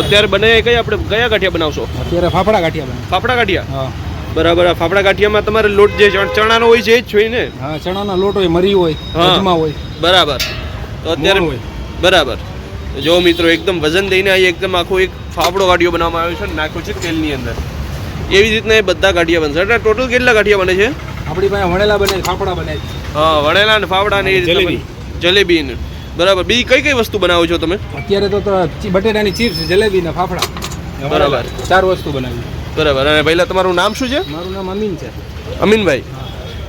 અત્યારે બને કઈ આપણે કયા ગાંઠિયા બનાવશો? અત્યારે ફાફડા ગાંઠિયા બને ફાફડા ગાંઠિયા? હા. બરાબર આ ફાફડા ગાંઠિયામાં તમારે લોટ જે ચણાનો હોય છે એ જ છે ને? હા ચણાનો લોટ હોય મરી હોય. અજમા હોય. બરાબર. તો અત્યારે. બરાબર. જો મિત્રો એકદમ વજન દઈને અહીં એકદમ આખો એક ફાફડો ગાંઠિયો બનાવવામાં આવ્યો છે નાખ્યો છે તેલની અંદર. એવી રીતના એ બધા ગાંઠિયા બનશે. એટલે ટોટલ કેટલા ગાંઠિયા બને છે? આપણી પાસે વણેલા બને ફાફડા બને હા વણેલા ને ફાફડા ને જલેબી. જલેબી ને. બરાબર. બીજી કઈ કઈ વસ્તુ બનાવો છો તમે? અત્યારે તો બટેટાની ચિપ્સ જલેબી ને ફાફડા બરાબર. ચાર વસ્તુ બનાવી બરાબર. અને પહેલા તમારું નામ શું છે? મારું નામ અમીન છે. અમીનભાઈ.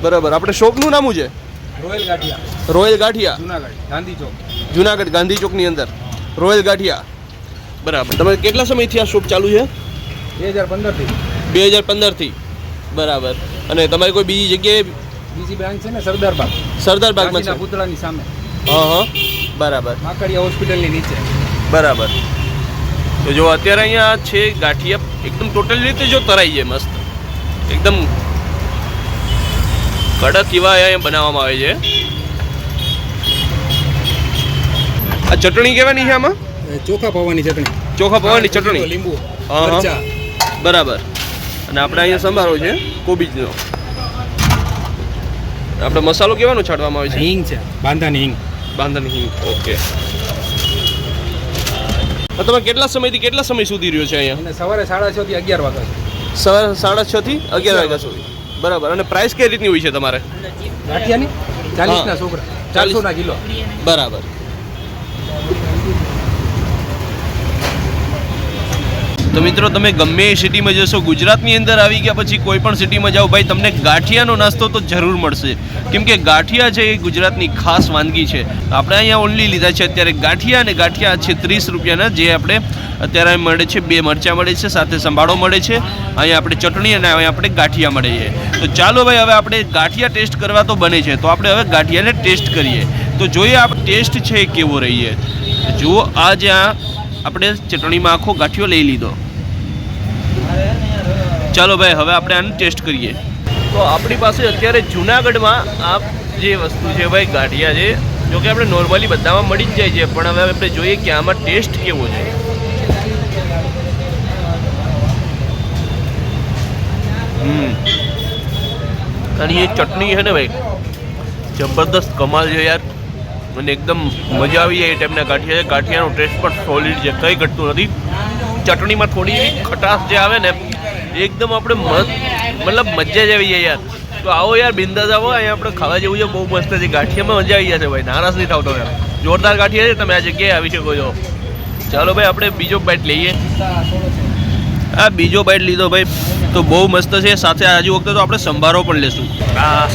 બરાબર. આપણે શોપનું નામ છે? રોયલ ગાંઠિયા. રોયલ ગાંઠિયા. જુનાગઢ ગાંધી ચોક. જુનાગઢ ગાંધી ચોકની અંદર. રોયલ ગાંઠિયા. બરાબર. તમે કેટલા સમયથી આ શોપ ચાલુ છે? બે હજાર પંદરથી. બે હજાર પંદરથી. બરાબર. અને તમારી કોઈ બીજી જગ્યાએ બીજી બ્રાન્ચ છે ને સરદાર બાગ સરદાર બાગમાં છે? ગાંધીના સામે. હા હા. બરાબર. માકડિયા હોસ્પિટલની નીચે. બરાબર. તો જો અત્યારે અહીંયા છે ગાંઠિયા એકદમ ટોટલ રીતે જો તરાઈ જાય મસ્ત. એકદમ કડક એવા અહીંયા બનાવવામાં આવે છે. આ ચટણી કહેવાની છે આમાં? ચોખા પૌવાની ચટણી. ચોખા પૌવાની ચટણી. લીંબુ હા. બરાબર. અને આપણે અહીંયા સંભારો છે કોબીજનો. આપણે મસાલો કેવાનો છાંટવામાં આવે છે? હિંગ છે બાંધાની હિંગ. બાંધણ નહીં ઓકે. તો તમે કેટલા સમયથી કેટલા સમય સુધી રહ્યો છે અહીંયા? અને સવારે સાડા છ થી અગિયાર વાગ્યા સવારે સાડા છ થી અગિયાર વાગ્યા સુધી. બરાબર. અને પ્રાઇસ કઈ રીતની હોય છે તમારે? ગાંઠિયાની? ચાલીસ ના છોકરા. ચાલીસો. ના કિલો. બરાબર. તો મિત્રો, તમે ગમે એ સિટીમાં જશો, ગુજરાતની અંદર આવી ગયા પછી કોઈ પણ સિટીમાં જાઓ, ભાઈ, તમને ગાંઠિયાનો નાસ્તો તો જરૂર મળશે. કેમ કે ગાંઠિયા છે એ ગુજરાતની ખાસ વાનગી છે. આપણે અહીંયા ઓનલી લીધા છે અત્યારે ગાંઠિયા અને ગાંઠિયા છે ત્રીસ રૂપિયાના, જે આપણે અત્યારે મળે છે, બે મરચાં મળે છે, સાથે સંભાળો મળે છે. અહીંયા આપણે ચટણી અને અહીંયા આપણે ગાંઠિયા મળે છે. તો ચાલો ભાઈ, હવે આપણે ગાંઠિયા ટેસ્ટ કરવા તો બને છે, તો આપણે હવે ગાંઠિયાને ટેસ્ટ કરીએ. તો જોઈએ આપણે ટેસ્ટ છે એ કેવો રહીએ. જુઓ, આ જ્યાં આપણે ચટણીમાં આખો ગાંઠિયો લઈ લીધો. ચાલો ભાઈ, હવે આપણે આને ટેસ્ટ કરીએ. તો આપણી પાસે અત્યારે જુનાગઢમાં આ જે વસ્તુ છે ભાઈ, ગાંઠિયા છે, જો કે આપણે નોર્મલી બધામાં મળી જ જાય છે, પણ હવે આપણે જોઈએ કે આમાં ટેસ્ટ કેવો છે. અને એ ચટણી છે ને ભાઈ, જબરદસ્ત કમાલ છે યાર. અને એકદમ મજા આવી જાય એ ટાઈપના ગાંઠિયા છે. ગાંઠિયાનો ટેસ્ટ પણ સોલિડ છે, કંઈ ઘટતું નથી. ચટણીમાં થોડી એવી ખટાશ જે આવે ને એકદમ આપણે મતલબ મજા જ આવી જાય યાર. તો આવો યાર બિંદાસ આવો. અહીંયા આપણે ખાવા જેવું છે બહુ મસ્ત છે. ગાંઠિયામાં મજા આવી જશે ભાઈ. નારાજ નહીં થાવ તમે જોરદાર ગાંઠિયા છે તમે આ જગ્યાએ આવી શકો છો? ચાલો ભાઈ આપણે બીજો બાઇટ લઈએ. આ બીજો બાઇટ લીધો ભાઈ. તો બહુ મસ્ત છે. સાથે આજુ વખતે તો આપણે સંભારો પણ લેશું. આ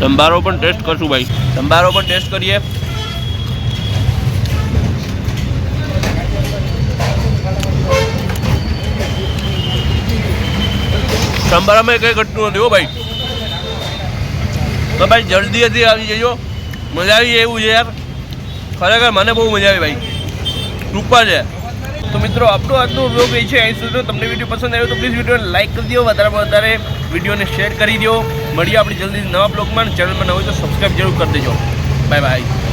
સંભારો પણ ટેસ્ટ કરશું ભાઈ. સંભારો પણ ટેસ્ટ કરીએ. સંભારામાં કંઈ ઘટતું નથી, હો ભાઈ. તો ભાઈ જલ્દી જલ્દીથી આવી જજો. મજા આવી એવું છે યાર. ખરેખર મને બહુ મજા આવી ભાઈ. કૃપા છે. તો મિત્રો આપણો આજનો વ્લોગ એ છે અહીં સુધી. તમને વીડિયો પસંદ આવ્યો તો પ્લીઝ વિડીયોને લાઈક કરી દો. વધારે વધારે વિડીયોને શેર કરી દો. મળીએ આપણે જલ્દી નવા બ્લોગમાં ચેનલમાં ન હોય તો સબસ્ક્રાઈબ જરૂર કરી દેજો. Bye bye